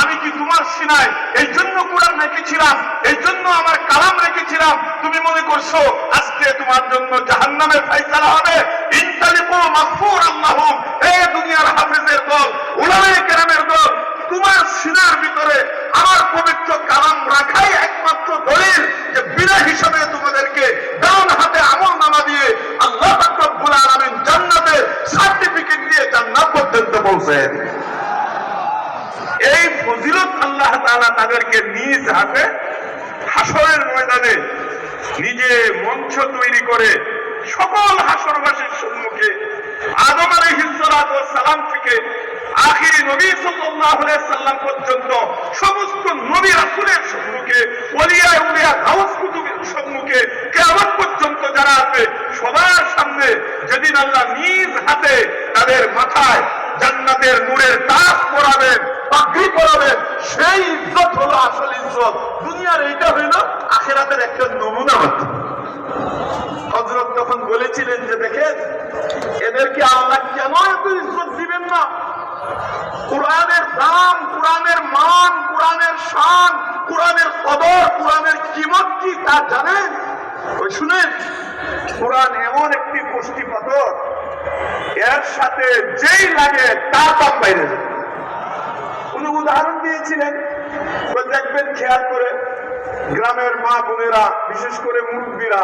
আমি কি তোমার সিনায়? এই জন্য কোরআন রেখেছিলাম, এই জন্য আমার কালাম রেখেছিলাম। তুমি মনে করছ, আজকে তোমার জন্য জাহান্নামের ফয়সালা হবে? ইনতালিকু দুনিয়ার হাফেজের দল, উলামায়ে কেরামের দল, তোমার সিনার ভিতরে আমার পবিত্র কালাম রাখাই একমাত্র দলিল যে বিনা হিসাবে তোমাদেরকে ডান হাতে আমল নামা দিয়ে আল্লাহ রব্বুল আলামিন জান্নাতের সার্টিফিকেট দিয়ে জান্নাত পর্যন্ত পৌঁছায় দিবে। এই ফজিলত আল্লাহ তাআলা তাদেরকে নিজ হাতে হাসরের ময়দানে নিজে মঞ্চ তৈরি করে সকল হাসরবাসীর সম্মুখে আদম ওয়াস সালাম থেকে আখিরি নবী সাল্লাম পর্যন্ত সমস্ত নবী রাসূলের সম্মুখে, ওলিয়া উলিয়া গাউস কুতুবের সম্মুখে, কিয়ামত পর্যন্ত যারা আছে, সবার সামনে যেদিন আল্লাহ নিজ হাতে তাদের মাথায় জান্নাতের নূরের তাজ পরাবেন পাগড়ি পরাবেন সেই ইজ্জত হলো আসল ইজ্জত। দুনিয়ার এইটা হইল আখেরাতের একটা নমুনা মাত্র। হজরত তখন বলেছিলেন যে, দেখেন, এদেরকে আল্লাহ কেন এত ইজ্জত দিবেন না? কোরআনের দাম, কোরআনের মান, কোরআনের শান, কোরআনের কদর, কোরআনের কিমত কি তা জানেন? শুনেন, কোরআন এমন একটি গোষ্ঠী পাথর এর সাথে যেই লাগে তার দাম বাইরে যায় উনি উদাহরণ দিয়েছিলেন? দেখবেন, খেয়াল করে। গ্রামের মা বোনেরা, বিশেষ করে মুরব্বীরা,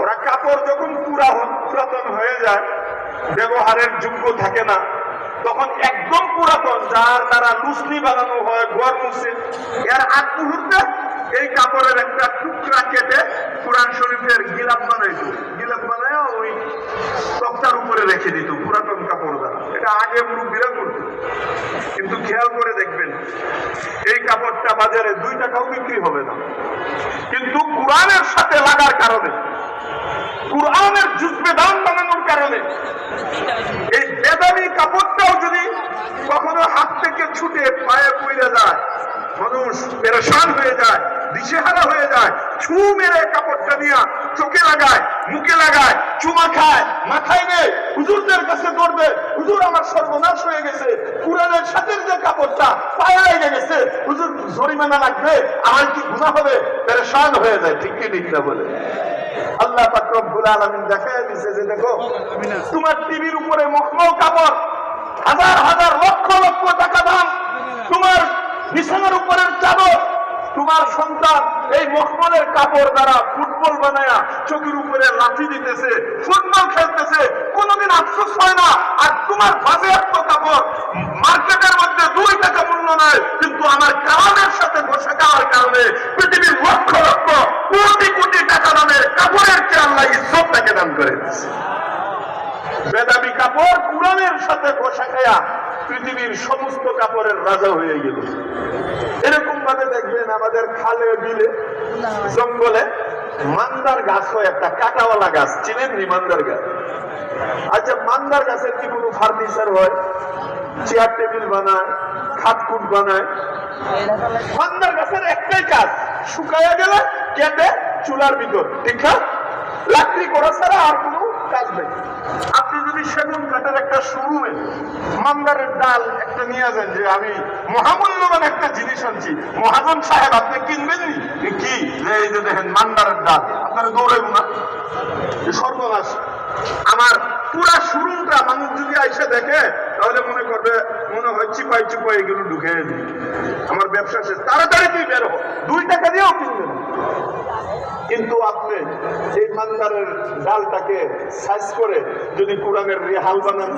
ওরা কাপড় যখন পুরা পুরাতন হয়ে যায়, ব্যবহারের যোগ্য থাকে না, তখন একদম পুরাতন, যার দ্বারা লুসলি বানানো হয়, ঘর মুছে, এর আগ মুহূর্তে এই কাপড়ের একটা টুকরা কেটে কোরআন শরীফের গিলাপ বানাইতো। গিলাপ রেখে দিত, পুরাতন কাপড় দ্বারা। এটা আগে মুরব্বীরা করতো। কিন্তু খেয়াল করে দেখবেন, এই কাপড়টা বাজারে দুই টাকাও বিক্রি হবে না। কিন্তু কোরআনের সাথে লাগার কারণে, কোরআনের জুজবে দাম বানানোর কারণে, এই বেদামি কাপড়টাও যদি কখনো হাত থেকে ছুটে পায়ে পড়ে যায়, মানুষ পেরেশান হয়ে যায়, দিশেহারা হয়ে যায়, ছু মেরে কাপড়টা নিয়ে চোখে লাগায়, মুখে লাগায়, চুমা খায়, মাথায় নেয়, হুজুরদের কাছে দৌড়বে হুজুর আমার সর্বনাশ হয়ে গেছে, কোরআনের সাথে যে কাপড়টা পায়ে লেগে গেছে, হুজুর জরিমানা লাগবে? আমার কি গুণা হবে? পেরেশান হয়ে যায়, ঠিক কি ঠিক না বলে? আল্লাহ পাক রব্বুল আলামিন দেখায় দিছে যে দেখো, তোমার টিভির উপরে মখমল কাপড়, হাজার হাজার লক্ষ লক্ষ টাকা দাম, তোমার বিছানার উপরের চাদর তোমার সন্তান এই মখমলের কাপড় দ্বারা ফুটবল বানায়া চোখের উপরে লাঠি দিতেছে, ফুটবল খেলতেছে, কোনোদিন আফসোস হয় না। আর তোমার বাজেয়াপ্ত কাপড়, মার্কেটের মধ্যে দুই টাকা মূল্য নয়, কিন্তু আমার কারণের সাথে বসে যাওয়ার কারণে পৃথিবীর লক্ষ লক্ষ কোটি কোটি টাকা দামের কাপড়ের চেয়ে আল্লাহ ইজ্জত তাকে দান করে বেদাবি কাপড় কোরআনের সাথে বসা খায়া পৃথিবীর সমস্ত কাপড়ের রাজা হয়ে গেল। এরকম ভাবে দেখবেন আমাদের খালে বিলে জঙ্গলে মান্দার গাছ হয় একটা কাটাওয়ালা গাছ। চিনেন নি মান্দার গাছ? আচ্ছা মান্দার গাছের কি কোনো ফার্নিচার হয়? চেয়ার টেবিল বানায় খাটকুট বানায়। মান্দার গাছের একটাই কাজ শুকায়া গেলে কেটে চুলার ভিতর। ঠিক না? লাকড়ি করা ছাড়া আর কোনো কাজ নেই। সেগুন কাঠের একটা মান্দারের ডাল একটা নিয়ে যান যে আমি মহামূল্যবান একটা জিনিস আনছি। মহাজন সাহেব, আপনি কি? এই যে দেখেন, মান্দারের ডাল। আপনারা দৌড়াইব না? সর্বনাশ। আমার পুরা শোরুমটা মানুষ যদি আইসে দেখে, তাহলে মনে করবে, মনে হয় চিপাই চিপাই এগুলো ঢুকে আমার ব্যবসা শেষ। তাড়াতাড়ি তুই বের দুই টাকা দিয়েও কিনবে কিন্তু আপনি এই মান্দারের ডালটাকে সাইজ করে যদি কোরআনের রেহাল বানান,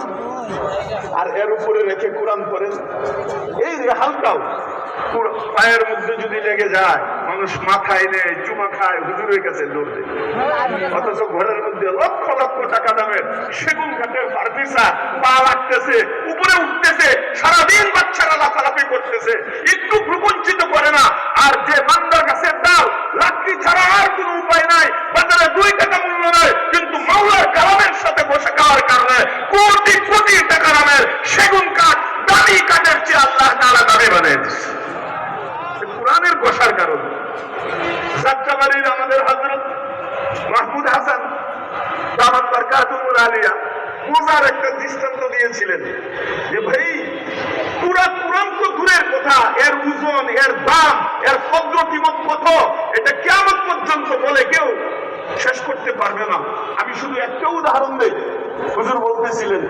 আর এর উপরে রেখে কোরআন করেন এই রেহালটাও পায়ের মধ্যে যদি লেগে যায়, মানুষ মাথায় নেয়, চুমা খায়, হুজুরের কাছে দৌড় অথচ ঘরের মধ্যে লক্ষ লক্ষ টাকা দামের সেগুন কাঠের ফার্নিচার, পা লাগতেছে, উপরে উঠতেছে, সারাদিন বাচ্চারা লাফালাফি করতেছে, একটু প্রবঞ্চিত করে না, আর যে মান্দার ডাল লাকড়ি ছাড়া আর কোনো উপায় নাই। বাজারে দুই টাকা মূল্য নয় কিন্তু মাওলার কালামের সাথে বসে খাওয়ার কারণে কোটি কোটি টাকা দামের সেগুন কাঠ, দামি কাঠের চেয়ে আল্লাহ তাআলা দামি বানিয়ে কোরআনের বসার কারণে। আমাদের হজরত মাহমুদ হাসান, দামাত বারকাতুল আলিয়া পূজার একটা দৃষ্টান্ত দিয়েছিলেন যে, ভাই পুরা কোরআন তো দূরের কথা, এর ওজন, এর দাম, এর কিমত কত, এটা কেমন পর্যন্ত বলে কেউ শেষ করতে পারবে না। আমি শুধু একটা উদাহরণ দেই। হুজুর বলতেছিলেন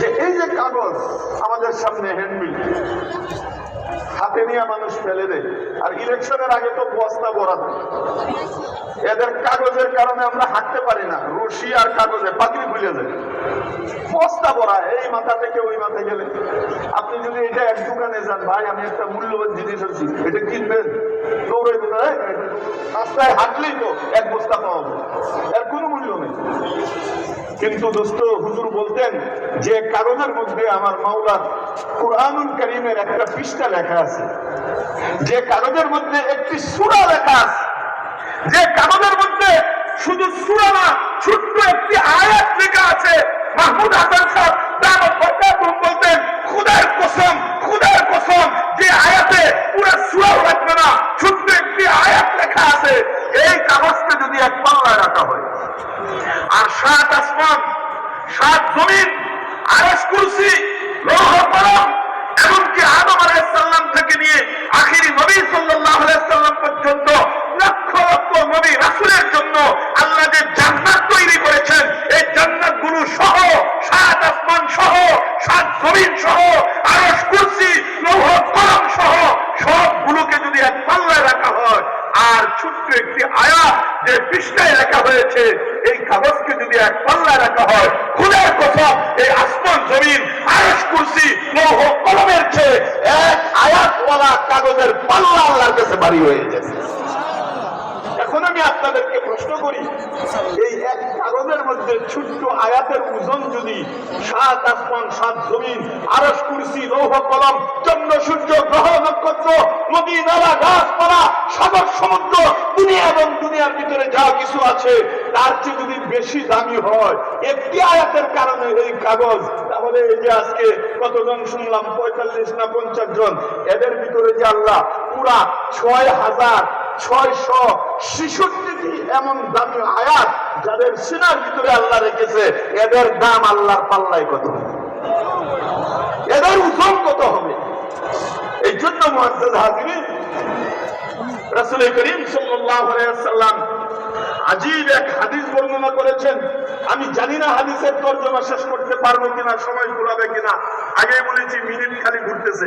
যে, এই যে কাগজ আমাদের সামনে হ্যান্ডবিল হাতে নিয়ে মানুষ ফেলে দেয়। আর ইলেকশনের আগে তো বস্তা ভরা দেয়। এদের কাগজের কারণে আমরা হাঁটতে পারি না কাগজে যায় ভরা, এই মাথা থেকে ওই মাথা গেলে। আপনি যদি এটা এক দোকানে যান, ভাই, আমি একটা মূল্যবান জিনিস আছি এটা কিনবেন? রাস্তায় হাঁটলেই তো এক বস্তা পাওয়া যায়। এর কোনো মূল্য নেই। কিন্তু দোস্ত, হুজুর বলতেন, যে কাগজের মধ্যে আমার মাওলার কোরআনুল করিমের একটা পৃষ্ঠা লেখা আছে। যে কাগজের মধ্যে একটি সুরা লেখা আছে। যে কাগজের শুধু সুরা না ছোট্ট একটি আয়াত লেখা আছে। মাহমুদ হাসান সাহেব তার বলতেন খুদার কসম যে আয়াতে পুরো সুরাও লাগবে না ছোট্ট একটি আয়াত লেখা আছে এই কাগজকে যদি এক পাল্লায় রাখা হয় আর সাত আসমান সাত জমিন আরস কুরসি লৌহ কলম এমনকি আদম আলাইসাল্লাম থেকে নিয়ে আখিরি নবী সাল্লাল্লাহু আলাইহি সাল্লাম পর্যন্ত লক্ষ লক্ষ নবী রাসূলের জন্য আল্লাহ যে জান্নাত তৈরি করেছেন এই জান্নাতগুলো সহ সাত আসমান সহ সাত জমিন সহ আরস কুরসি লৌহ কলম সহ সবগুলোকে যদি এক পাল্লায় রাখা হয় আর ছোট্ট একটি আয়াত যে লেখা হয়েছে, এই কাগজকে যদি এক পাল্লায় রাখা হয় খুদের কথা এই আসমান জমিন আয়স কুরসি, লৌহ কলমের চেয়ে এক আয়াতওয়ালা কাগজের পাল্লা আল্লাহর বাড়ি হয়ে গেছে। এখন আমি আপনাদেরকে প্রশ্ন করি, এই এক কাগজের মধ্যে ছোট্ট আয়াতের ওজন যদি সাত আসমান, সাত জমিন আরস কুরসি লৌহ কলম, চন্দ্র, সূর্য, গ্রহ, নক্ষত্র, নদী, নালা, গাছপালা, সাগর, সমুদ্র, দুনিয়া এবং দুনিয়ার ভিতরে যা কিছু আছে, তার চেয়ে যদি বেশি দামি হয়, একটি আয়াতের কারণে এই কাগজ, তাহলে এই যে আজকে কতজন শুনলাম, পঁয়তাল্লিশ না পঞ্চাশ জন, এদের ভিতরে যে আল্লাহ পুরা ছয় হাজার ছয়শো ছেষট্টি এমন দামি আয়াত যাদের সিনার ভিতরে আল্লাহ রেখেছে, এদের দাম আল্লাহর পাল্লায় কত এদের ওজন কত হবে? এই জন্য মহাজ্জাদ হাজিরিন রাসূল করিম সাল্লাম আজীব এক হাদিস বর্ণনা করেছেন। আমি জানি না হাদিসের তর্জমা শেষ করতে পারব কিনা, সময় কুলাবে কিনা। আগে বলেছি মিনিট খালি ঘুরতেছে।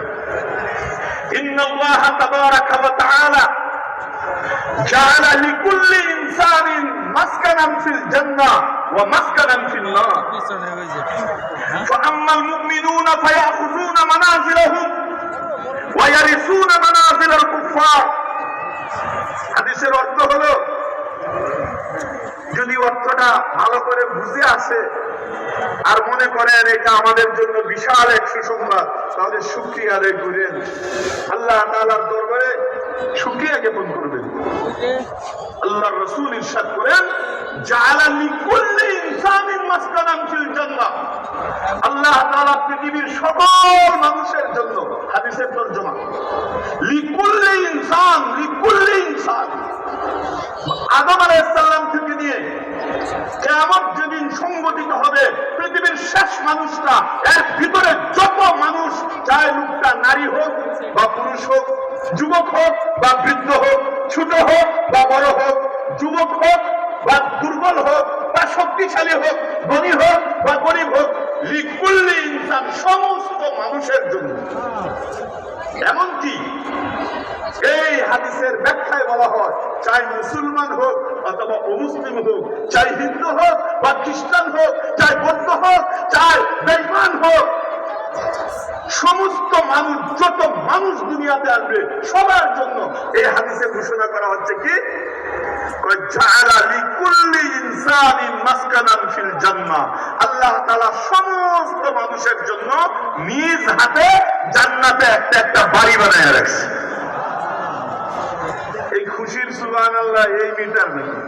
إن الله تبارك وتعالى جعل لكل إنسان مسكنا في الجنة ومسكنا في النار পিছনে ওই যে فأما المؤمنون فيأخذون منازلهم ويرثون منازل الكفار হাদিসের অর্থ হলো যদি অর্থটা ভালো করে বুঝে আসে আর মনে করেন এটা আমাদের জন্য বিশাল এক সুসংবাদ। তাহলে শুক্রিয়া আদায় করেন। আল্লাহ তাআলার দরবারে শুক্রিয়া জ্ঞাপন করবেন। আল্লাহ রসুল ইরশাদ করেন মানুষের জন্য হাদিসের আদম আলাইহিস সালাম থেকে নিয়ে কিয়ামত যেদিন সংগঠিত শেষ মানুষটা এর ভিতরে যত মানুষ চায় লোকটা নারী হোক বা পুরুষ হোক, যুবক হোক বা বৃদ্ধ হোক, ছোট হোক বা বড় হোক, যুবক হোক বা দুর্বল হোক বা শক্তিশালী হোক, ধনী হোক বা গরিব হোক, লিকুল্লি ইনসান সমস্ত মানুষের জন্য। এমনকি এই হাদিসের ব্যাখ্যায় বলা হয়, চাই মুসলমান হোক অথবা অমুসলিম হোক, চাই হিন্দু হোক বা খ্রিস্টান হোক, চাই বৌদ্ধ হোক, চাই বেইমান হোক, সমস্ত মানুষ, যত মানুষ দুনিয়াতে আসবে সবার জন্য এই হাদিসে ঘোষণা করা হচ্ছে কি? আল্লাহ সমস্ত মানুষের জন্য নিজ হাতে জান্নাতে একটা একটা বাড়ি বানায় রাখছে। খুশির সুবহানাল্লাহ এই মিটার নাকি